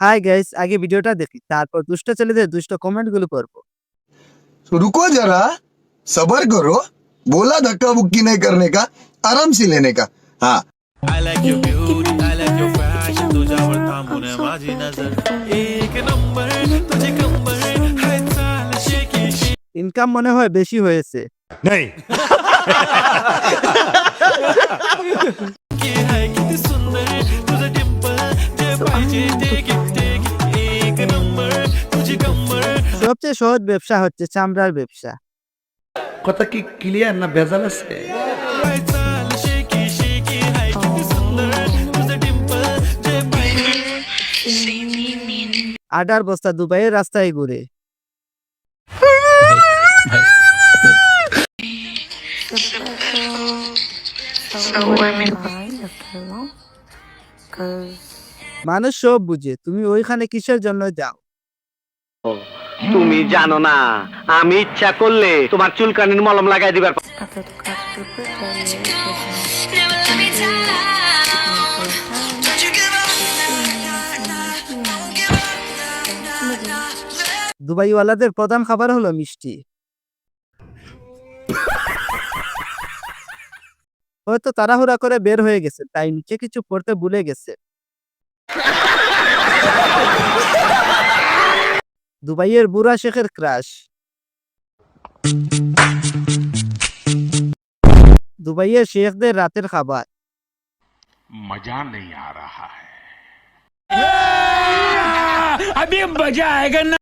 Hi guys আগে ভিডিওটা দেখি তারপর দুষ্ট ছেলেদের দুষ্ট কমেন্ট গুলো করবো तो रुको जरा सबर करो बोला धक्का बुक्की नहीं करने का आराम से लेने का हाँ I like your beauty, I like your fashion तुझ्यावर थांबून माझी नजर एक नंबर तुझे कंबर हाय चाल शेकी ইনকাম মনে হয় বেশি হয়েছে शेकी हाय किती सुंदर तुझं डिंपल जे पाहिजे ते घे ते घे সবচেয়ে সহজ ব্যবসা হচ্ছে চামড়ার ব্যবসা। কথা কি ক্লিয়ার না ভেজাল আছে? আডার বস্তা দুবাইয়ের রাস্তায় ঘুরে। মানুষ সব বুঝে তুমি ওইখানে কিসের জন্য যাও? তুমি জানো না, আমি ইচ্ছা করলে তোমার চুলকানির মলম লাগাই দিবার. দুবাইওয়ালাদের প্রধান খাবার হলো মিষ্টি হয়তো তাড়াহুড়া করে বের হয়ে গেছে, তাই নিচে কিছু পড়তে ভুলে গেছে দুবাইয়ের বুড়া শেখের ক্রাশ দুবাইয়ের শেখদের রাতের খাবার मजा नहीं आ रहा है